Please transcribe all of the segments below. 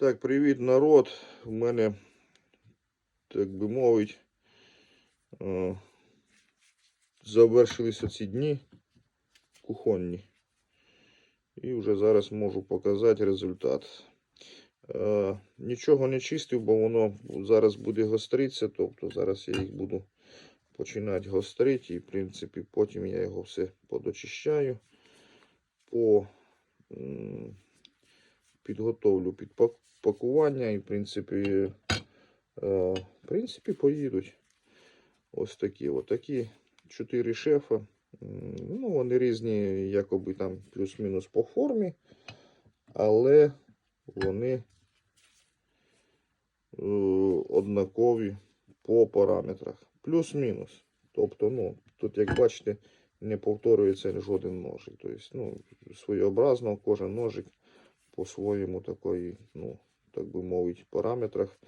Так, привіт, народ. У мене, так би мовить, е, завершилися ці дні кухонні. І вже зараз можу показати результат. Е, Нічого не чистив, бо воно зараз буде гостритися. Тобто зараз я їх буду починати гострити. І, в принципі, потім я його все подочищаю. По підготовлю під пакування і, в принципі, е, в принципі, поїдуть. Ось такі. Ось такі чотири шефа. Ну, вони різні, якоби там плюс-мінус по формі, але вони е, однакові по параметрах. Плюс-мінус. Тобто, ну, тут, як бачите, не повторюється жоден ножик. Тобто, ну, своєобразно кожен ножик по-своєму такої, ну, так би мовити, параметрах.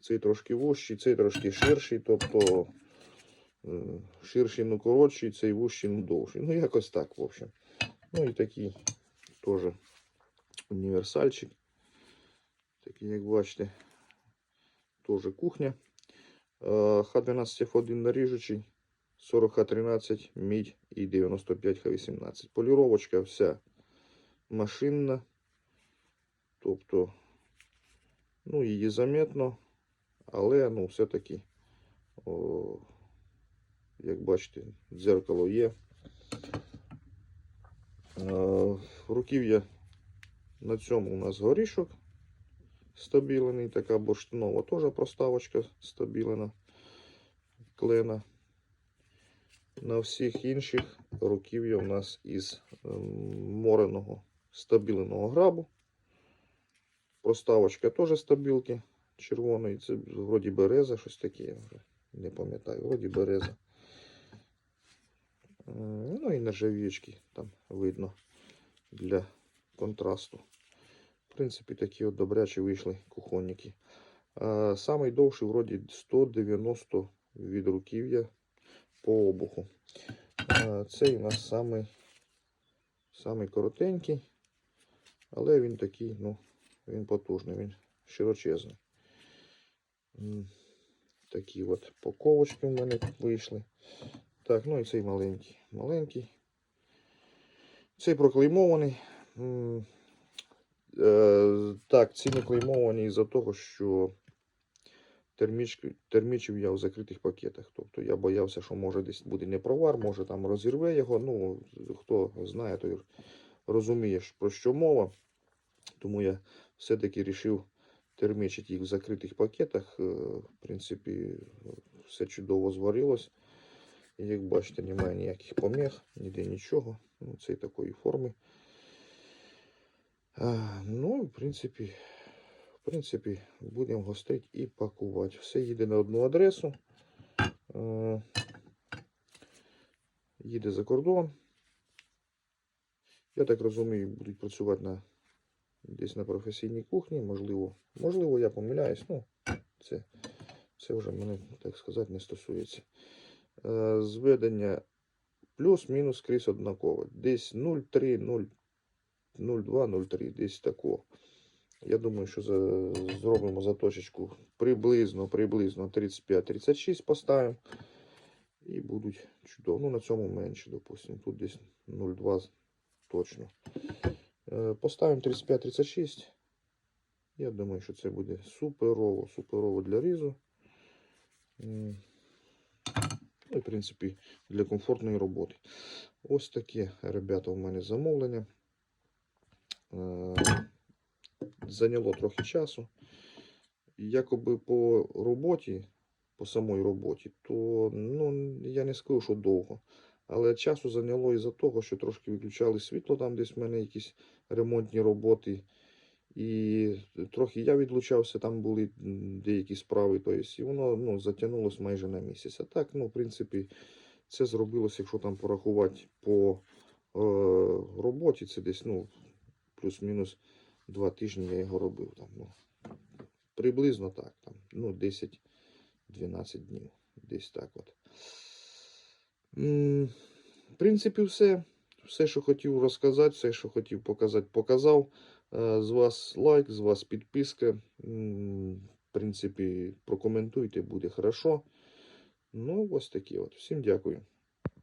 Цей трошки вужчий, цей трошки ширший, тобто ширший, ну коротший, цей вужчий, ну довший. Ну, якось так, в общем. Ну і такий теж універсальчик. Такий, як бачите, теж кухня. Е, Х12F1 наріжучий, 40Х13, мідь і 95Х18. Поліровочка вся машинна. Тобто, ну, її заметно, але ну, все-таки, як бачите, дзеркало є. Е, Руків'я на цьому у нас горішок стабілений, така бурштинова теж проставочка стабілена, клена. На всіх інших руків'я у нас із ем, мореного стабіленого грабу. Проставочка теж стабілки червоної. Це вроді береза, щось таке, я вже не пам'ятаю. Вроді береза. Ну і нержавіючки там видно для контрасту. В принципі, такі от добрячі вийшли кухонники. А, самий довший вроді 190 від руків'я по обуху. Цей у нас самий, самий коротенький, але він такий, ну, він потужний, він широчезний. Такі от паковочки в мене вийшли. Так, ну і цей маленький. Маленький. Цей проклеймований. Е, так, ці не клеймовані із-за того, що термічки, термічив я в закритих пакетах. Тобто я боявся, що може десь буде непровар, може там розірве його. Ну, хто знає, той розуміє, про що мова. Тому я все-таки вирішив термічити їх в закритих пакетах. Е, В принципі, все чудово зварилось. Як бачите, немає ніяких помех, ніде нічого. Ну, це такої форми. Ну, в принципі, в принципі, будемо гостити і пакувати. Все їде на одну адресу. Їде за кордон. Я так розумію, будуть працювати на, десь на професійній кухні. Можливо, можливо, я помиляюсь. Ну, це, це вже мене, так сказати, не стосується. Е, зведення плюс-мінус крізь однаково. Десь 0,3, 0. 0203, десь тако. Я думаю, що за, зробимо заточечку приблизно, приблизно 35-36 поставимо. І будуть чудово. Ну, на цьому менше, допустимо. Тут десь 0,2 точно. Е, Поставимо 35-36. Я думаю, що це буде суперово, суперово для різу. Ну, і, в принципі, для комфортної роботи. Ось таке, ребята, у мене замовлення. Е, Зайняло трохи часу. Якоби по роботі, по самій роботі, то ну, я не скажу, що довго. Але часу зайняло із-за того, що трошки виключали світло, там десь в мене якісь ремонтні роботи. І трохи я відлучався, там були деякі справи. Тобто, і воно ну, затягнулося майже на місяць. А так, ну, в принципі, це зробилося, якщо там порахувати по е, роботі, це десь ну, плюс-мінус два тижні я його робив. Там, ну, приблизно так, там, ну, 10-12 днів. Десь так от. В принципі, все. Все, що хотів розказати, все, що хотів показати, показав. Е, З вас лайк, з вас підписка. В принципі, прокоментуйте, буде хорошо. Ну, ось такі от. Всім дякую.